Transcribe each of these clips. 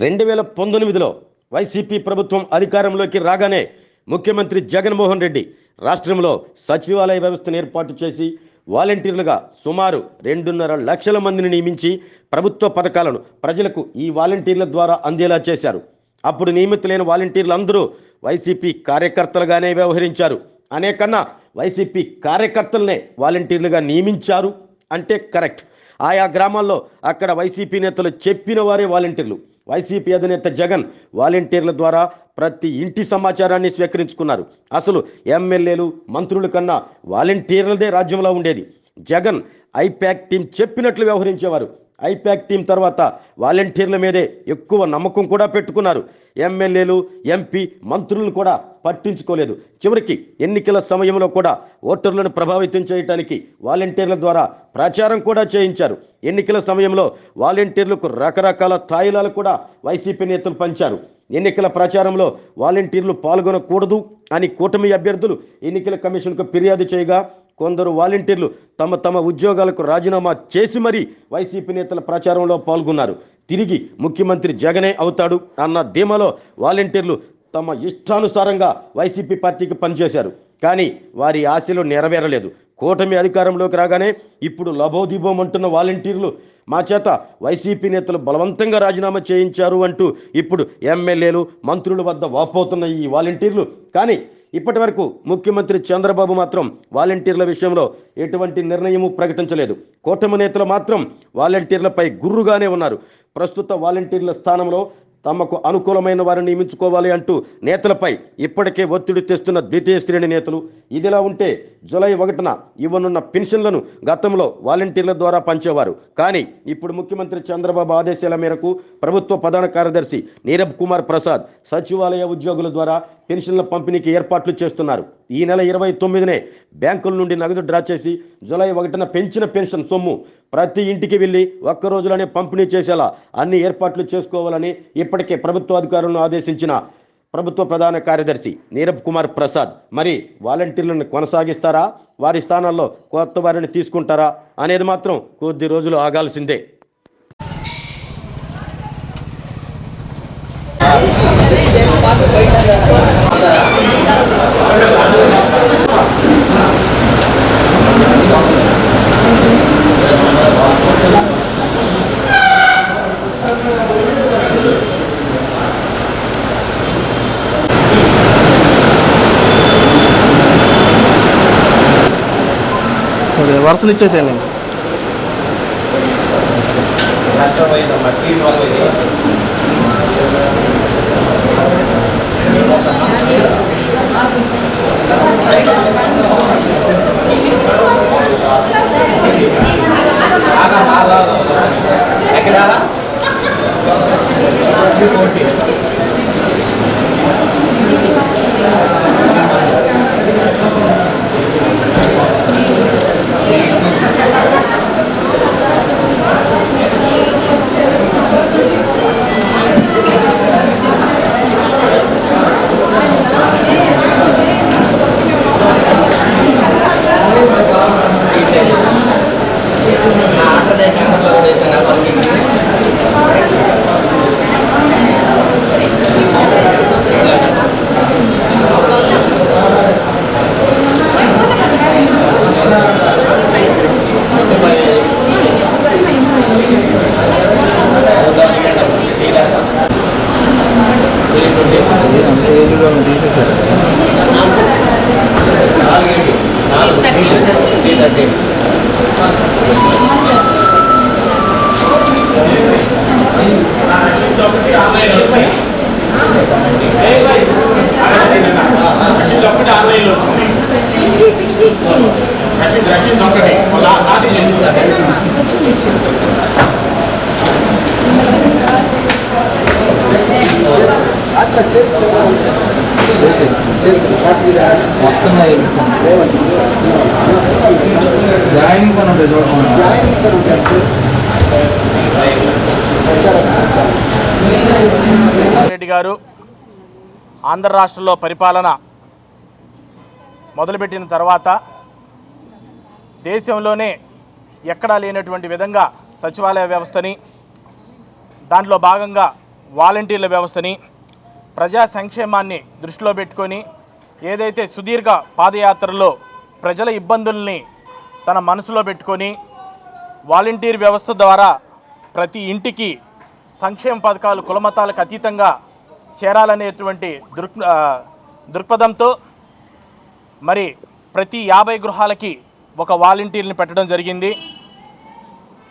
రెండు వేల పంతొమ్మిదిలో వైసీపీ ప్రభుత్వం అధికారంలోకి రాగానే ముఖ్యమంత్రి జగన్మోహన్ రెడ్డి రాష్ట్రంలో సచివాలయ వ్యవస్థను ఏర్పాటు చేసి వాలంటీర్లుగా సుమారు రెండున్నర లక్షల మందిని నియమించి ప్రభుత్వ పథకాలను ప్రజలకు ఈ వాలంటీర్ల ద్వారా అందేలా చేశారు. అప్పుడు నియమితులైన వాలంటీర్లు అందరూ వైసీపీ కార్యకర్తలుగానే వ్యవహరించారు. అనేకన్నా వైసీపీ కార్యకర్తలనే వాలంటీర్లుగా నియమించారు అంటే కరెక్ట్. ఆయా గ్రామాల్లో అక్కడ వైసీపీ నేతలు చెప్పిన వారే వాలంటీర్లు. వైసీపీ అధినేత జగన్ వాలంటీర్ల ద్వారా ప్రతి ఇంటి సమాచారాన్ని స్వీకరించుకున్నారు. అసలు ఎమ్మెల్యేలు మంత్రుల కన్నా వాలంటీర్లదే రాజ్యంలో ఉండేది. జగన్ ఐప్యాక్ టీం చెప్పినట్లు వ్యవహరించేవారు. ఐప్యాక్ టీం తర్వాత వాలంటీర్ల మీదే ఎక్కువ నమ్మకం కూడా పెట్టుకున్నారు. ఎమ్మెల్యేలు ఎంపీ మంత్రులను కూడా పట్టించుకోలేదు. చివరికి ఎన్నికల సమయంలో కూడా ఓటర్లను ప్రభావితం చేయడానికి వాలంటీర్ల ద్వారా ప్రచారం కూడా చేయించారు. ఎన్నికల సమయంలో వాలంటీర్లకు రకరకాల తాయిలాలు కూడా వైసీపీ నేతలు పంచారు. ఎన్నికల ప్రచారంలో వాలంటీర్లు పాల్గొనకూడదు అని కూటమి అభ్యర్థులు ఎన్నికల కమిషన్కు ఫిర్యాదు చేయగా కొందరు వాలంటీర్లు తమ తమ ఉద్యోగాలకు రాజీనామా చేసి మరీ వైసీపీ నేతల ప్రచారంలో పాల్గొన్నారు. తిరిగి ముఖ్యమంత్రి జగనే అవుతాడు అన్న ధీమలో వాలంటీర్లు తమ ఇష్టానుసారంగా వైసీపీ పార్టీకి పనిచేశారు. కానీ వారి ఆశలు నెరవేరలేదు. కూటమి అధికారంలోకి రాగానే ఇప్పుడు లభోదీభం అంటున్న వాలంటీర్లు మా చేత వైసీపీ నేతలు బలవంతంగా రాజీనామా చేయించారు అంటూ ఇప్పుడు ఎమ్మెల్యేలు మంత్రుల వద్ద వాపోతున్న ఈ వాలంటీర్లు. కానీ ఇప్పటి వరకు ముఖ్యమంత్రి చంద్రబాబు మాత్రం వాలంటీర్ల విషయంలో ఎటువంటి నిర్ణయము ప్రకటించలేదు. కూటమి నేతలు మాత్రం వాలంటీర్లపై గుర్రుగానే ఉన్నారు. ప్రస్తుత వాలంటీర్ల స్థానంలో తమకు అనుకూలమైన వారిని నియమించుకోవాలి అంటూ నేతలపై ఇప్పటికే ఒత్తిడి తెస్తున్న ద్వితీయ శ్రేణి నేతలు ఇదిలా ఉంటే జులై ఒకటిన ఇవ్వనున్న పెన్షన్లను గతంలో వాలంటీర్ల ద్వారా పంచేవారు. కానీ ఇప్పుడు ముఖ్యమంత్రి చంద్రబాబు ఆదేశాల మేరకు ప్రభుత్వ ప్రధాన కార్యదర్శి నీరబ్ కుమార్ ప్రసాద్ సచివాలయ ఉద్యోగుల ద్వారా పెన్షన్ల పంపిణీకి ఏర్పాట్లు చేస్తున్నారు. ఈ నెల ఇరవై తొమ్మిదినే బ్యాంకుల నుండి నగదు డ్రా చేసి జులై ఒకటిన పెంచిన పెన్షన్ సొమ్ము ప్రతి ఇంటికి వెళ్ళి ఒక్క రోజులోనే పంపిణీ చేసేలా అన్ని ఏర్పాట్లు చేసుకోవాలని ఇప్పటికే ప్రభుత్వ అధికారులను ఆదేశించిన ప్రభుత్వ ప్రధాన కార్యదర్శి నీరబ్ కుమార్ ప్రసాద్. మరి వాలంటీర్లను కొనసాగిస్తారా? వారి స్థానాల్లో కొత్త వారిని తీసుకుంటారా? అనేది మాత్రం కొద్ది రోజులు ఆగాల్సిందే. ఓకే వరుసలు ఇచ్చేసేయండి నష్టపోయిందమ్మా స్వీట్ వాళ్ళు ఇది ఎక్కడ కోటి అంత ఏజ్గా తీసేసారు త్రీ థర్టీ రషీద్ ఒక్కటి ఆన్లైన్లో వచ్చింది రషీద్ రషీద్ ఒక్కటి లా- నాది లేదు. మొత్తం జాయినింగ్స్ అని ఉంటాయి చూడండి రెడ్డి గారు ఆంధ్ర రాష్ట్రంలో పరిపాలన మొదలుపెట్టిన తర్వాత దేశంలోనే ఎక్కడా లేనటువంటి విధంగా సచివాలయ వ్యవస్థని దాంట్లో భాగంగా వాలంటీర్ల వ్యవస్థని ప్రజా సంక్షేమాన్ని దృష్టిలో పెట్టుకొని ఏదైతే సుదీర్ఘ పాదయాత్రలో ప్రజల ఇబ్బందుల్ని తన మనసులో పెట్టుకొని వాలంటీర్ వ్యవస్థ ద్వారా ప్రతి ఇంటికి సంక్షేమ పథకాలు కులమతాలకు అతీతంగా చేరాలనేటువంటి దృక్ దృక్పథంతో మరి ప్రతి యాభై గృహాలకి ఒక వాలంటీర్ని పెట్టడం జరిగింది.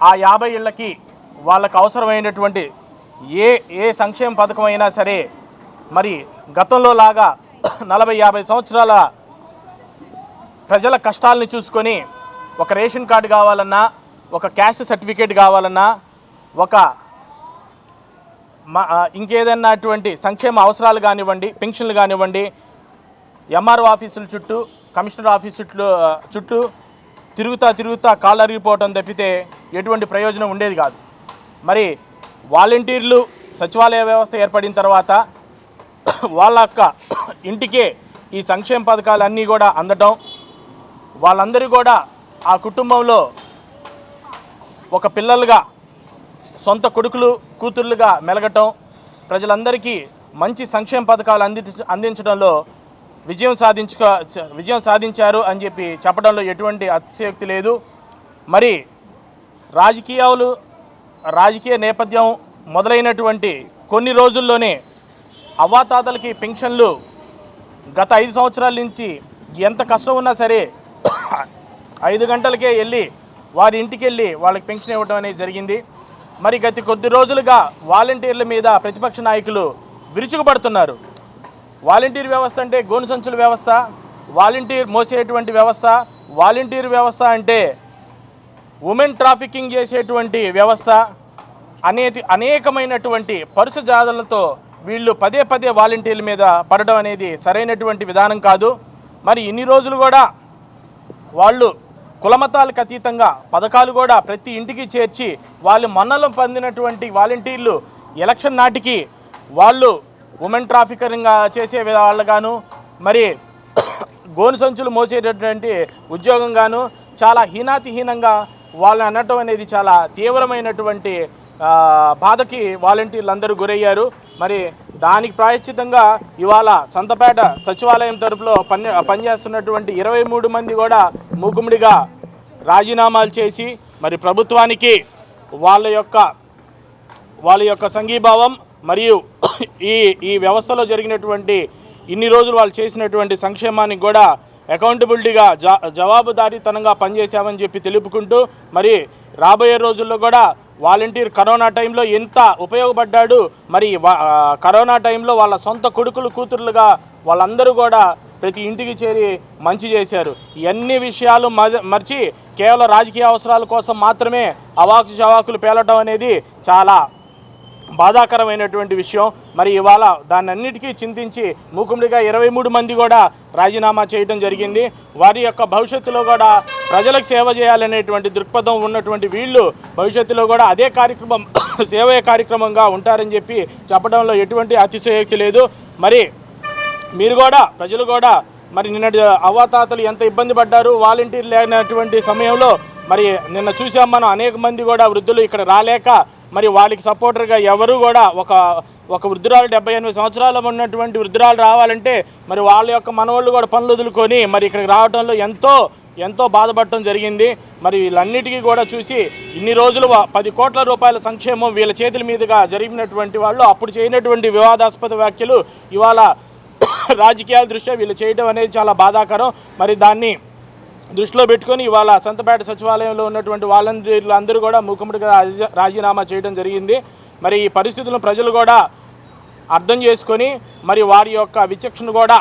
ఆ యాభై ఇళ్ళకి వాళ్ళకు అవసరమైనటువంటి ఏ ఏ సంక్షేమ పథకం అయినా సరే మరి గతంలో లాగా నలభై యాభై సంవత్సరాల ప్రజల కష్టాలని చూసుకొని ఒక రేషన్ కార్డు కావాలన్నా ఒక క్యాస్ట్ సర్టిఫికేట్ కావాలన్నా ఒక మా ఇంకేదైనా అటువంటి సంక్షేమ అవసరాలు కానివ్వండి పెన్షన్లు కానివ్వండి ఎంఆర్ఓ ఆఫీసుల చుట్టూ కమిషనర్ ఆఫీసు చుట్టూ చుట్టూ తిరుగుతా తిరుగుతా కాళ్ళు అరిగిపోవటం తప్పితే ఎటువంటి ప్రయోజనం ఉండేది కాదు. మరి వాలంటీర్లు సచివాలయ వ్యవస్థ ఏర్పడిన తర్వాత వాళ్ళ యొక్క ఇంటికే ఈ సంక్షేమ పథకాలు అన్నీ కూడా అందటం. వాళ్ళందరూ కూడా ఆ కుటుంబంలో ఒక పిల్లలుగా సొంత కొడుకులు కూతుర్లుగా మెలగటం ప్రజలందరికీ మంచి సంక్షేమ పథకాలు అంది అందించడంలో విజయం సాధించుక విజయం సాధించారు అని చెప్పి చెప్పడంలో ఎటువంటి అతిశయోక్తి లేదు. మరి రాజకీయాలు రాజకీయ నేపథ్యం మొదలైనటువంటి కొన్ని రోజుల్లోనే అవ్వాతాతలకి పెన్షన్లు గత ఐదు సంవత్సరాల నుంచి ఎంత కష్టం ఉన్నా సరే ఐదు గంటలకే వెళ్ళి వారి ఇంటికి వెళ్ళి వాళ్ళకి పెన్షన్ ఇవ్వడం అనేది జరిగింది. మరి గత కొద్ది రోజులుగా వాలంటీర్ల మీద ప్రతిపక్ష నాయకులు విరుచుకుపడుతున్నారు. వాలంటీర్ వ్యవస్థ అంటే గోను సంచుల వ్యవస్థ వాలంటీర్ మోసేటువంటి వ్యవస్థ వాలంటీర్ వ్యవస్థ అంటే ఉమెన్ ట్రాఫికింగ్ చేసేటువంటి వ్యవస్థ అనే అనేకమైనటువంటి పరుసు జాదలతో వీళ్ళు పదే పదే వాలంటీర్ల మీద పడడం అనేది సరైనటువంటి విధానం కాదు. మరి ఇన్ని రోజులు కూడా వాళ్ళు కులమతాలకు అతీతంగా పథకాలు కూడా ప్రతి ఇంటికి చేర్చి వాళ్ళు మన్నలం పొందినటువంటి వాలంటీర్లు ఎలక్షన్ నాటికి వాళ్ళు ఉమెన్ ట్రాఫికరింగ్ చేసే వాళ్ళగాను మరి గోను సంచులు మోసేటటువంటి ఉద్యోగం గాను చాలా హీనాతిహీనంగా వాళ్ళు అనటం అనేది చాలా తీవ్రమైనటువంటి బాధకి వాలంటీర్లు అందరూ గురయ్యారు. మరి దానికి ప్రాయశ్చితంగా ఇవాళ సంతపేట సచివాలయం తరపులో పని పనిచేస్తున్నటువంటి ఇరవై మూడు మంది కూడా మూకుముడిగా రాజీనామాలు చేసి మరి ప్రభుత్వానికి వాళ్ళ యొక్క వాళ్ళ యొక్క సంఘీభావం మరియు ఈ ఈ వ్యవస్థలో జరిగినటువంటి ఇన్ని రోజులు వాళ్ళు చేసినటువంటి సంక్షేమానికి కూడా అకౌంటబిలిటీగా జా జవాబుదారీతనంగా పనిచేశామని చెప్పి తెలుపుకుంటూ మరి రాబోయే రోజుల్లో కూడా వాలంటీర్ కరోనా టైంలో ఎంత ఉపయోగపడ్డాడు మరి వా- కరోనా టైంలో వాళ్ళ సొంత కొడుకులు కూతుర్లుగా వాళ్ళందరూ కూడా ప్రతి ఇంటికి చేరి మంచి చేశారు. ఇవన్నీ విషయాలు మర్చి కేవలం రాజకీయ అవసరాల కోసం మాత్రమే అవాకు చవాకులు పేలటం అనేది చాలా బాధాకరమైనటువంటి విషయం. మరి ఇవాళ దాన్ని అన్నిటికీ చింతించి మూకుమిడిగా ఇరవై మూడు మంది కూడా రాజీనామా చేయడం జరిగింది. వారి యొక్క భవిష్యత్తులో కూడా ప్రజలకు సేవ చేయాలనేటువంటి దృక్పథం ఉన్నటువంటి వీళ్ళు భవిష్యత్తులో కూడా అదే కార్యక్రమం సేవే కార్యక్రమంగా ఉంటారని చెప్పి చెప్పడంలో ఎటువంటి అతిశయోక్తి లేదు. మరి మీరు కూడా ప్రజలు కూడా మరి నిన్నటి అవ్వాతాతలు ఎంత ఇబ్బంది పడ్డారు వాలంటీర్ లేనటువంటి సమయంలో మరి నిన్న చూసాం మనం అనేక మంది కూడా వృద్ధులు ఇక్కడ రాలేక మరి వాళ్ళకి సపోర్టర్గా ఎవరు కూడా ఒక ఒక వృద్ధురాలు డెబ్బై ఎనిమిది సంవత్సరాలు ఉన్నటువంటి వృద్ధురాలు రావాలంటే మరి వాళ్ళ యొక్క మనవాళ్ళు కూడా పనులు వదులుకొని మరి ఇక్కడికి రావడంలో ఎంతో ఎంతో బాధపడటం జరిగింది. మరి వీళ్ళన్నిటికీ కూడా చూసి ఇన్ని రోజులు పది కోట్ల రూపాయల సంక్షేమం వీళ్ళ చేతుల మీదుగా జరిగినటువంటి వాళ్ళు అప్పుడు చేయనటువంటి వివాదాస్పద వ్యాఖ్యలు ఇవాళ రాజకీయాల దృష్ట్యా వీళ్ళు చేయడం అనేది చాలా బాధాకరం. మరి దాన్ని దృష్టిలో పెట్టుకొని ఇవాళ సంతపేట సచివాలయంలో ఉన్నటువంటి వాలంటీర్లు అందరూ కూడా మూకుముడిగా రాజీనామా చేయడం జరిగింది. మరి ఈ పరిస్థితులను ప్రజలు కూడా అర్థం చేసుకొని మరి వారి యొక్క విచక్షణ కూడా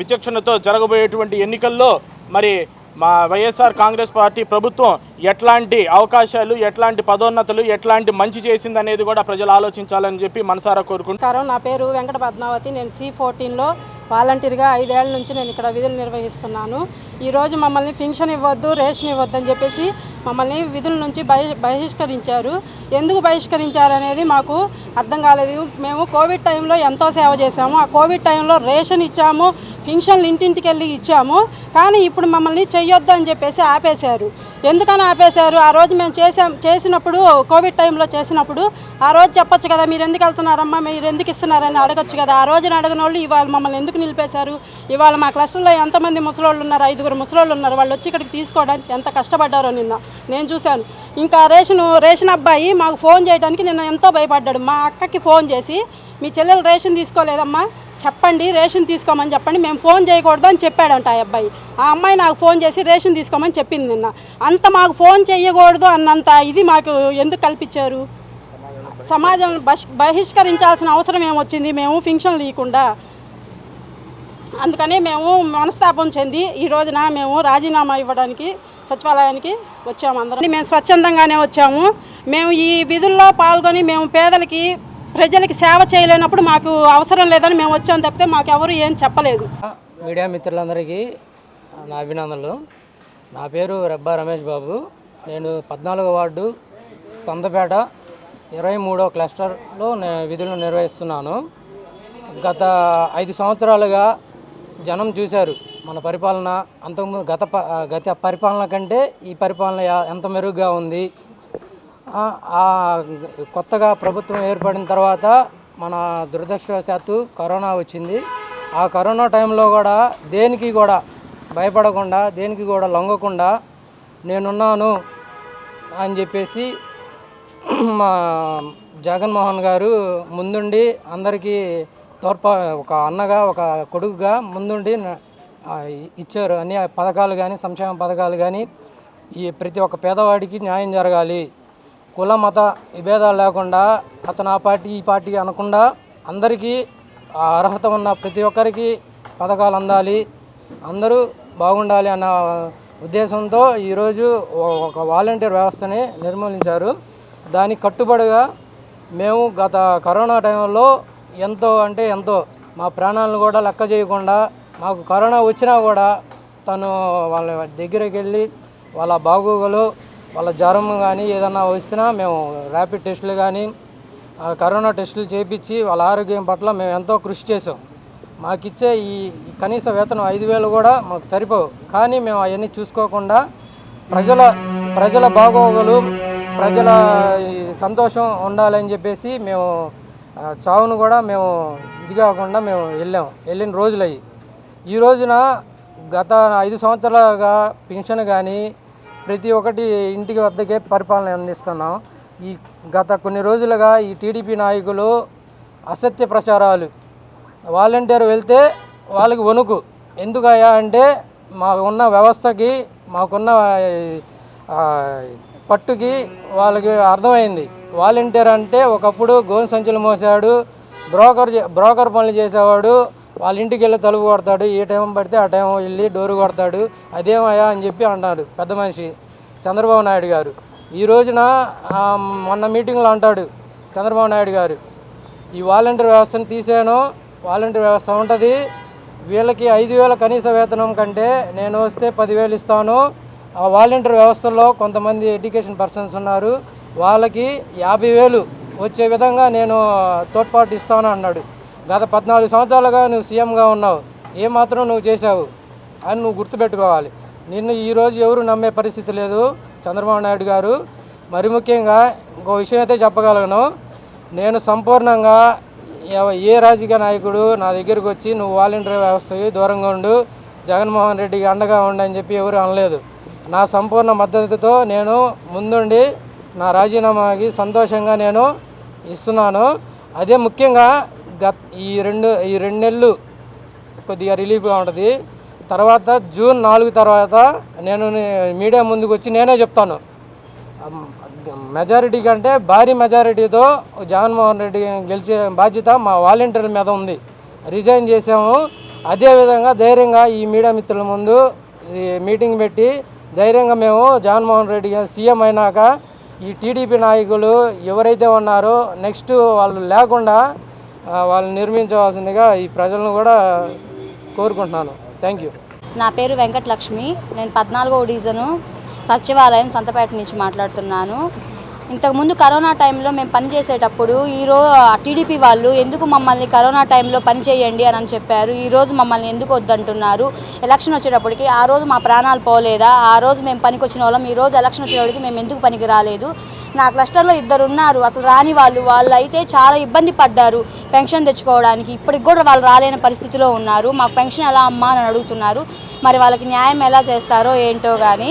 విచక్షణతో జరగబోయేటువంటి ఎన్నికల్లో మరి మా వైఎస్ఆర్ కాంగ్రెస్ పార్టీ ప్రభుత్వం ఎట్లాంటి అవకాశాలు ఎట్లాంటి పదోన్నతులు ఎట్లాంటి మంచి చేసింది అనేది కూడా ప్రజలు ఆలోచించాలని చెప్పి మనసారా కోరుకుంటారు నా పేరు వెంకట పద్మావతి. నేను సి ఫోర్టీన్లో వాలంటీర్గా ఐదేళ్ళ నుంచి నేను ఇక్కడ విధులు నిర్వహిస్తున్నాను. ఈరోజు మమ్మల్ని పెన్షన్ ఇవ్వద్దు రేషన్ ఇవ్వద్దు అని చెప్పేసి మమ్మల్ని విధుల నుంచి బహిష్కరించారు. ఎందుకు బహిష్కరించారు అనేది మాకు అర్థం కాలేదు. మేము కోవిడ్ టైంలో ఎంతో సేవ చేశాము. ఆ కోవిడ్ టైంలో రేషన్ ఇచ్చాము పెన్షన్లు ఇంటింటికి వెళ్ళి ఇచ్చాము కానీ ఇప్పుడు మమ్మల్ని చెయ్యొద్దు అని చెప్పేసి ఆపేశారు. ఎందుకని ఆపేశారు? ఆ రోజు మేము చేసాం చేసినప్పుడు కోవిడ్ టైంలో చేసినప్పుడు ఆ రోజు చెప్పొచ్చు కదా మీరు ఎందుకు వెళ్తున్నారమ్మా మీరు ఎందుకు ఇస్తున్నారని అడగచ్చు కదా. ఆ రోజున అడగని వాళ్ళు ఇవాళ మమ్మల్ని ఎందుకు నిలిపేశారు? ఇవాళ మా క్లస్టర్లో ఎంతమంది ముసలోళ్ళు ఉన్నారు? ఐదుగురు ముసలోళ్ళు ఉన్నారు. వాళ్ళు వచ్చి ఇక్కడికి తీసుకోవడానికి ఎంత కష్టపడ్డారో నిన్న. నేను చూశాను. ఇంకా రేషన్ రేషన్ అబ్బాయి మాకు ఫోన్ చేయడానికి నిన్న ఎంతో భయపడ్డాడు. మా అక్కకి ఫోన్ చేసి మీ చెల్లెలు రేషన్ తీసుకోలేదమ్మా. చెప్పండి రేషన్ తీసుకోమని చెప్పండి. మేము ఫోన్ చేయకూడదు అని చెప్పాడంట ఆ అబ్బాయి. ఆ అమ్మాయి నాకు ఫోన్ చేసి రేషన్ తీసుకోమని చెప్పింది నిన్న. అంత మాకు ఫోన్ చేయకూడదు అన్నంత ఇది మాకు ఎందుకు కల్పించారు? సమాజం బహిష్కరించాల్సిన అవసరం ఏమొచ్చింది? మేము ఫింక్షన్ లేకుండా అందుకని మేము మనస్తాపం చెంది ఈ రోజున మేము రాజీనామా ఇవ్వడానికి సచివాలయానికి వచ్చాము అందరం. మేము స్వచ్ఛందంగానే వచ్చాము. మేము ఈ విధుల్లో పాల్గొని మేము పేదలకి ప్రజలకి సేవ చేయలేనప్పుడు మాకు అవసరం లేదని మేము వచ్చాము తప్పితే మాకెవరు ఏం చెప్పలేదు. మీడియా మిత్రులందరికీ నా అభినందనలు. నా పేరు రెబ్బా రమేష్ బాబు. నేను పద్నాలుగో వార్డు సందపేట ఇరవై మూడో క్లస్టర్లో నేను విధులను నిర్వహిస్తున్నాను. గత ఐదు సంవత్సరాలుగా జనం చూశారు మన పరిపాలన అంతకుముందు గత గత పరిపాలన కంటే ఈ పరిపాలన ఎంత మెరుగ్గా ఉంది. కొత్తగా ప్రభుత్వం ఏర్పడిన తర్వాత మన దురదృష్టవశాత్తు కరోనా వచ్చింది. ఆ కరోనా టైంలో కూడా దేనికి కూడా భయపడకుండా దేనికి కూడా లొంగకుండా నేనున్నాను అని చెప్పేసి మా జగన్మోహన్ గారు ముందుండి అందరికీ తోడ్పా ఒక అన్నగా ఒక కొడుకుగా ముందుండి ఆ, ఇచ్చారు. అన్ని పథకాలు కానీ సంక్షేమ పథకాలు కానీ ఈ ప్రతి ఒక్క పేదవాడికి న్యాయం జరగాలి. కుల మత విభేదాలు లేకుండా అతను ఆ పార్టీ ఈ పార్టీ అనకుండా అందరికీ అర్హత ఉన్న ప్రతి ఒక్కరికి పథకాలు అందాలి. అందరూ బాగుండాలి అన్న ఉద్దేశంతో ఈరోజు ఒక వాలంటీర్ వ్యవస్థని నిర్మూలించారు. దానికి కట్టుబడిగా మేము గత కరోనా టైంలో ఎంతో అంటే ఎంతో మా ప్రాణాలను కూడా లెక్క చేయకుండా మాకు కరోనా వచ్చినా కూడా తను వాళ్ళ దగ్గరికి వెళ్ళి వాళ్ళ బాగోగులు వాళ్ళ జ్వరం కానీ ఏదన్నా వచ్చినా మేము ర్యాపిడ్ టెస్టులు కానీ ఆ కరోనా టెస్టులు చేయించి వాళ్ళ ఆరోగ్యం పట్ల మేము ఎంతో కృషి చేసాం మాకిచ్చే ఈ ఈ కనీస వేతనం ఐదు వేలు కూడా మాకు సరిపోవు. కానీ మేము అవన్నీ చూసుకోకుండా ప్రజల ప్రజల బాగోగులు ప్రజల ఈ సంతోషం ఉండాలని చెప్పేసి మేము చావును కూడా మేము ఇది కాకుండా మేము వెళ్ళాం. వెళ్ళిన రోజులు అయ్యి. ఈ రోజున గత ఐదు సంవత్సరాలుగా పెన్షన్ కానీ ప్రతి ఒక్కటి ఇంటికి వద్దకే పరిపాలన అందిస్తున్నాం. ఈ గత కొన్ని రోజులుగా ఈ టీడీపీ నాయకులు అసత్య ప్రచారాలు. వాలంటీర్ వెళ్తే వాళ్ళకి వణుకు. ఎందుకయ్యా అంటే మాకున్న వ్యవస్థకి మాకున్న పట్టుకి వాళ్ళకి అర్థమైంది. వాలంటీర్ అంటే ఒకప్పుడు గోను సంచులు మోసాడు బ్రోకర్ బ్రోకర్ పనులు చేసేవాడు వాళ్ళ ఇంటికి వెళ్ళి తలుపు కొడతాడు ఏ టైం పడితే ఆ టైం వెళ్ళి డోరు కొడతాడు అదేమయ్యా అని చెప్పి అంటాడు పెద్ద మనిషి చంద్రబాబు నాయుడు గారు. ఈ రోజున మొన్న మీటింగ్లో అంటాడు చంద్రబాబు నాయుడు గారు ఈ వాలంటీర్ వ్యవస్థను తీసాను వాలంటీర్ వ్యవస్థ ఉంటుంది వీళ్ళకి ఐదు వేల కనీస వేతనం కంటే నేను వస్తే పదివేలు ఇస్తాను ఆ వాలంటీర్ వ్యవస్థలో కొంతమంది ఎడ్యుకేషన్ పర్సన్స్ ఉన్నారు. వాళ్ళకి యాభై వేలు వచ్చే విధంగా నేను తోడ్పాటు ఇస్తాను అన్నాడు. గత పద్నాలుగు సంవత్సరాలుగా నువ్వు సీఎంగా ఉన్నావు. ఏమాత్రం నువ్వు చేశావు అని నువ్వు గుర్తుపెట్టుకోవాలి. నిన్ను ఈరోజు ఎవరు నమ్మే పరిస్థితి లేదు చంద్రబాబు నాయుడు గారు. మరి ముఖ్యంగా ఇంకో విషయం అయితే చెప్పగలను. నేను సంపూర్ణంగా ఏ రాజకీయ నాయకుడు నా దగ్గరికి వచ్చి నువ్వు వాలంటీర్ వ్యవస్థకి దూరంగా ఉండు. జగన్మోహన్ రెడ్డికి అండగా ఉండని చెప్పి ఎవరు అనలేదు. నా సంపూర్ణ మద్దతుతో నేను ముందుండి నా రాజీనామాకి సంతోషంగా నేను ఇస్తున్నాను. అదే ముఖ్యంగా గత ఈ రెండు ఈ రెండు నెలలు కొద్దిగా రిలీఫ్గా ఉంటుంది. తర్వాత జూన్ నాలుగు తర్వాత నేను మీడియా ముందుకు వచ్చి నేనే చెప్తాను. మెజారిటీ కంటే భారీ మెజారిటీతో జగన్మోహన్ రెడ్డి గెలిచే బాధ్యత మా వాలంటీర్ల మీద ఉంది. రిజైన్ చేసాము అదేవిధంగా ధైర్యంగా ఈ మీడియా మిత్రుల ముందు ఈ మీటింగ్ పెట్టి ధైర్యంగా మేము జగన్మోహన్ రెడ్డి సీఎం అయినాక ఈ టీడీపీ నాయకులు ఎవరైతే ఉన్నారో నెక్స్ట్ వాళ్ళు లేకుండా వాళ్ళు వాళ్ళని నిర్మించవలసిందిగా ఈ ప్రజలను కూడా కోరుకుంటున్నాను. థ్యాంక్ యూ నా పేరు వెంకటలక్ష్మి. నేను పద్నాలుగో డివిజను సచివాలయం సంతపేట నుంచి మాట్లాడుతున్నాను. ఇంతకుముందు కరోనా టైంలో మేము పని చేసేటప్పుడు ఈరోజు టీడీపీ వాళ్ళు ఎందుకు మమ్మల్ని కరోనా టైంలో పని చేయండి అని అని చెప్పారు ఈరోజు మమ్మల్ని ఎందుకు వద్దంటున్నారు ఎలక్షన్ వచ్చేటప్పటికి ఆ రోజు మా ప్రాణాలు పోలేదా ఆ రోజు మేము పనికి వచ్చిన వాళ్ళం ఈ రోజు ఎలక్షన్ వచ్చేటప్పటికి మేము ఎందుకు పనికి రాలేదు నా క్లస్టర్లో ఇద్దరు ఉన్నారు అసలు రాని వాళ్ళు వాళ్ళు అయితే చాలా ఇబ్బంది పడ్డారు పెన్షన్ తెచ్చుకోవడానికి ఇప్పటికి కూడా వాళ్ళు రాలేని పరిస్థితిలో ఉన్నారు మాకు పెన్షన్ ఎలా అమ్మా అని అడుగుతున్నారు మరి వాళ్ళకి న్యాయం ఎలా చేస్తారో ఏంటో కానీ